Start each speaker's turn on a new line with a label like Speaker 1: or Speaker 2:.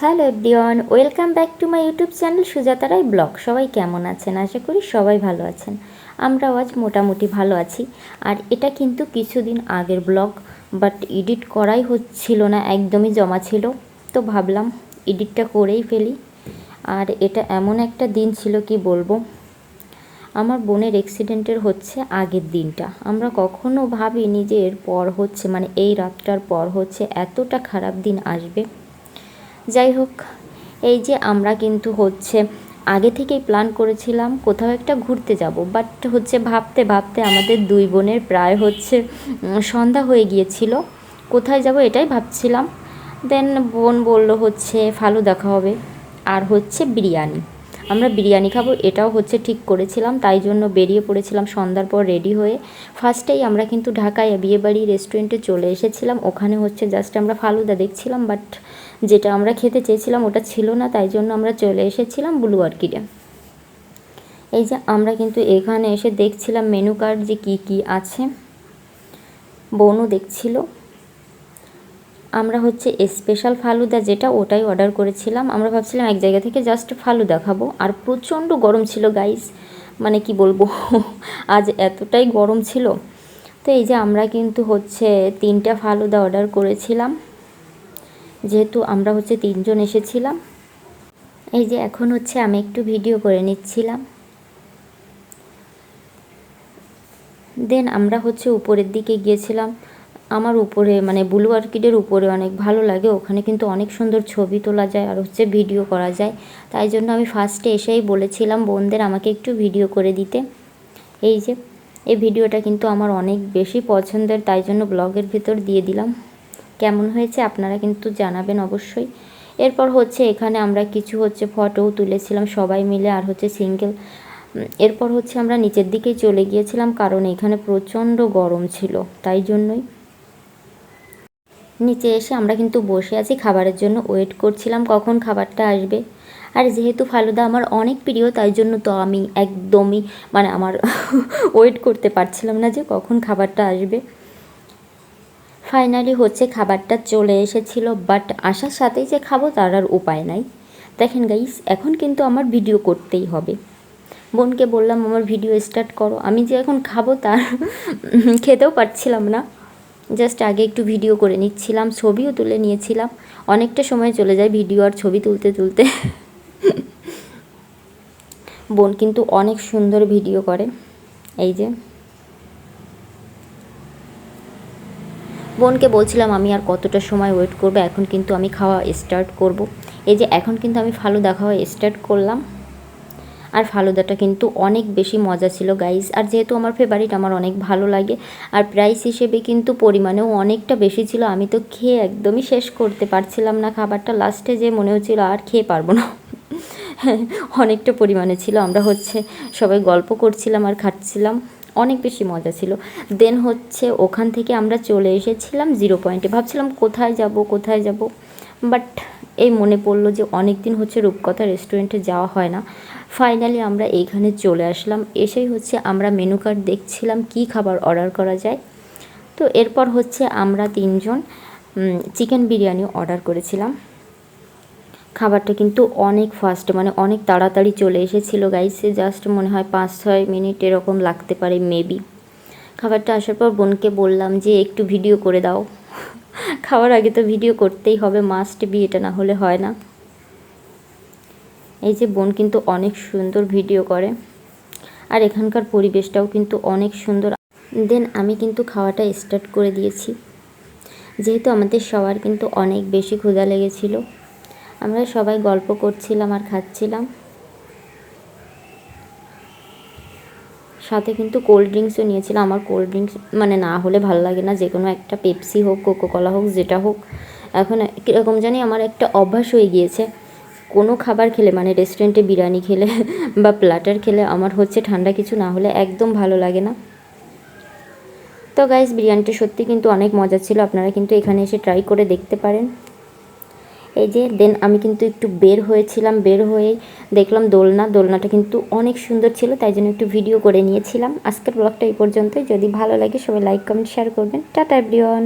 Speaker 1: Hello everyone, welcome back to my YouTube channel Sujata Rai blog. সবাই কেমন আছেন? আশা করি সবাই ভালো আছেন। আমরাও আজ মোটামুটি ভালো আছি। আর এটা কিন্তু কিছুদিন আগের ব্লগ, বাট এডিট করাই হচ্ছিল না, একদমই জমা ছিল। তো ভাবলাম এডিটটা করেই ফেলি। আর এটা এমন একটা দিন ছিল, কি বলব? আমার বোনের অ্যাক্সিডেন্টের হচ্ছে আগের দিনটা। আমরা কখনো ভাবিনি যে এর পর হচ্ছে মানে এই রাতটার পর হচ্ছে এতটা খারাপ দিন আসবে। যাই হোক, এই যে আমরা কিন্তু হচ্ছে আগে থেকেই প্ল্যান করেছিলাম কোথাও একটা ঘুরতে যাব বাট হচ্ছে ভাবতে ভাবতে আমাদের দুই বোনের প্রায় হচ্ছে সন্ধ্যা হয়ে গিয়েছিল। কোথায় যাব এটাই ভাবছিলাম। দেন বোন বলল হচ্ছে, ফালু দেখা হবে। আর হচ্ছে বিরিয়ানি। আমরা বিরিয়ানি খাব, এটাও হচ্ছে ঠিক করেছিলাম, তাই জন্য বেরিয়ে পড়েছিলাম সন্ধ্যার পর রেডি হয়ে। ফার্স্টেই আমরা কিন্তু ঢাকায় বিয়েবাড়ি রেস্টুরেন্টে চলে এসেছিলাম, ওখানে হচ্ছে জাস্ট আমরা ফালুদা দেখছিলাম বাট যেটা আমরা খেতে চেয়েছিলাম ওটা ছিল না, তাই জন্য আমরা চলে এসেছিলাম ব্লু অর্কিডে এই যে আমরা কিন্তু এখানে এসে দেখছিলাম মেনু কার্ড যে কি কি আছে বোনও দেখছিল। আমরা হচ্ছে স্পেশাল ফালুদা যেটা ওটাই অর্ডার করেছিলাম। আমরা ভাবছিলাম এক জায়গা থেকে জাস্ট ফালুদা খাব। আর প্রচণ্ড গরম ছিল গাইস মানে কি বলব? আজ এতটাই গরম ছিল। তো এই যে আমরা কিন্তু হচ্ছে তিনটা ফালুদা অর্ডার করেছিলাম। যেহেতু আমরা হচ্ছে তিনজন এসেছিলাম। এই যে এখন হচ্ছে আমি একটু ভিডিও করে নিচ্ছিলাম। দেন আমরা হচ্ছে উপরের দিকে গিয়েছিলাম। আমার উপরে মানে ব্লু অর্কিডের উপরে অনেক ভালো লাগে। ওখানে কিন্তু অনেক সুন্দর ছবি তোলা যায় আর হচ্ছে ভিডিও করা যায়। তাই জন্য আমি ফার্স্টে এসেই বলেছিলাম বোনদের আমাকে একটু ভিডিও করে দিতে। এই যে, এই ভিডিওটা কিন্তু আমার অনেক বেশি পছন্দের, তাই জন্য ব্লগের ভিতর দিয়ে দিলাম। কেমন হয়েছে আপনারা কিন্তু জানাবেন অবশ্যই। এরপর হচ্ছে এখানে আমরা কিছু হচ্ছে ফটোও তুলেছিলাম সবাই মিলে আর হচ্ছে সিঙ্গেল এরপর হচ্ছে আমরা নিচের দিকেই চলে গিয়েছিলাম কারণ এখানে প্রচণ্ড গরম ছিল, তাই জন্যই। নিচে এসে আমরা কিন্তু বসে আছি, খাবারের জন্য ওয়েট করছিলাম কখন খাবারটা আসবে। আর যেহেতু ফালুদা আমার অনেক প্রিয়, তাই জন্য তো আমি একদমই মানে আমার ওয়েট করতে পারছিলাম না যে কখন খাবারটা আসবে। ফাইনালি হচ্ছে খাবারটা চলে এসেছিল বাট আসার সাথেই যে খাব তার আর উপায় নাই। দেখেন গাইস এখন কিন্তু আমার ভিডিও করতেই হবে। বোনকে বললাম, আমার ভিডিও স্টার্ট করো। আমি যে এখন খাব তার খেতেও পারছিলাম না। জাস্ট আগে একটু ভিডিও করে নিচ্ছিলাম, ছবিও তুলে নিয়েছিলাম। অনেকটা সময় চলে যায় ভিডিও আর ছবি তুলতে তুলতে। বোন কিন্তু অনেক সুন্দর ভিডিও করে। এই যে। বোনকে বলছিলাম, আমি আর কতটা সময় ওয়েট করব? এখন কিন্তু আমি খাওয়া স্টার্ট করব। এই যে, এখন কিন্তু আমি ফালুদা খাওয়া স্টার্ট করলাম। আর ফালুদাটা কিন্তু অনেক বেশি মজা ছিল গাইস আর যেহেতু আমার ফেভারিট আমার অনেক ভালো লাগে। আর প্রাইস হিসেবে কিন্তু পরিমাণেও অনেকটা বেশি ছিল। আমি তো খেয়ে একদমই শেষ করতে পারছিলাম না। খাবারটা লাস্টে যে মনে হচ্ছিল, আর খেয়ে পারব না। অনেকটা পরিমাণে ছিল। আমরা হচ্ছে সবাই গল্প করছিলাম আর খাচ্ছিলাম। অনেক বেশি মজা ছিল। দেন হচ্ছে ওখান থেকে আমরা চলে এসেছিলাম জিরো পয়েন্টে ভাবছিলাম কোথায় যাব কোথায় যাব? বাট এই মনে পড়ল যে অনেক দিন হচ্ছে রূপকথা রেস্টুরেন্টে যাওয়া হয় না। ফাইনালি আমরা এইখানে চলে আসলাম। এসেই হচ্ছে আমরা মেনু কার্ড দেখছিলাম, কি খাবার অর্ডার করা যায়। তো এরপর হচ্ছে আমরা তিনজন চিকেন বিরিয়ানি অর্ডার করেছিলাম। খাবারটা কিন্তু অনেক ফাস্ট মানে অনেক তাড়াতাড়ি চলে এসেছিল গাইসে জাস্ট মনে হয় পাঁচ, ছয় মিনিট এরকম লাগতে পারে মেবি খাবারটা আসার পর বোনকে বললাম যে একটু ভিডিও করে দাও। খাওয়ার আগে তো ভিডিও করতেই হবে মাস্ট বি এটা না হলে হয় না। এই যে বোন কিন্তু অনেক সুন্দর ভিডিও করে, আর এখানকার পরিবেশটাও কিন্তু অনেক সুন্দর। দেন আমি কিন্তু খাওয়াটা স্টার্ট করে দিয়েছি। যেহেতু আমাদের সবার কিন্তু অনেক বেশি ক্ষুধা লেগেছিলো, আমরা সবাই গল্প করছিলাম আর খাচ্ছিলাম। সাথে কিন্তু কোল্ড ড্রিঙ্কসও নিয়েছিলাম। আমার কোল্ড ড্রিঙ্কস মানে না হলে ভালো লাগে না, যে কোনো একটা পেপসি হোক কোকোকলা হোক, যেটা হোক। এখন কীরকম জানি আমার একটা অভ্যাস হয়ে গিয়েছে। কোনো খাবার খেলে মানে রেস্টুরেন্টে বিরিয়ানি খেলে বা প্লাটার খেলে আমার হচ্ছে ঠান্ডা কিছু না হলে একদম ভালো লাগে না। তো গাইস বিরিয়ানিটা সত্যি কিন্তু অনেক মজা ছিল। আপনারা কিন্তু এখানে এসে ট্রাই করে দেখতে পারেন। এই যে দেন আমি কিন্তু একটু বের হয়েছিলাম, বের হয়ে দেখলাম দোলনা, দোলনাটা কিন্তু অনেক সুন্দর ছিল, তাই জন্য একটু ভিডিও করে নিয়েছিলাম। আজকের ব্লগটা এই পর্যন্তই, যদি ভালো লাগে সবাই লাইক কমেন্ট শেয়ার করবেন। Tata everyone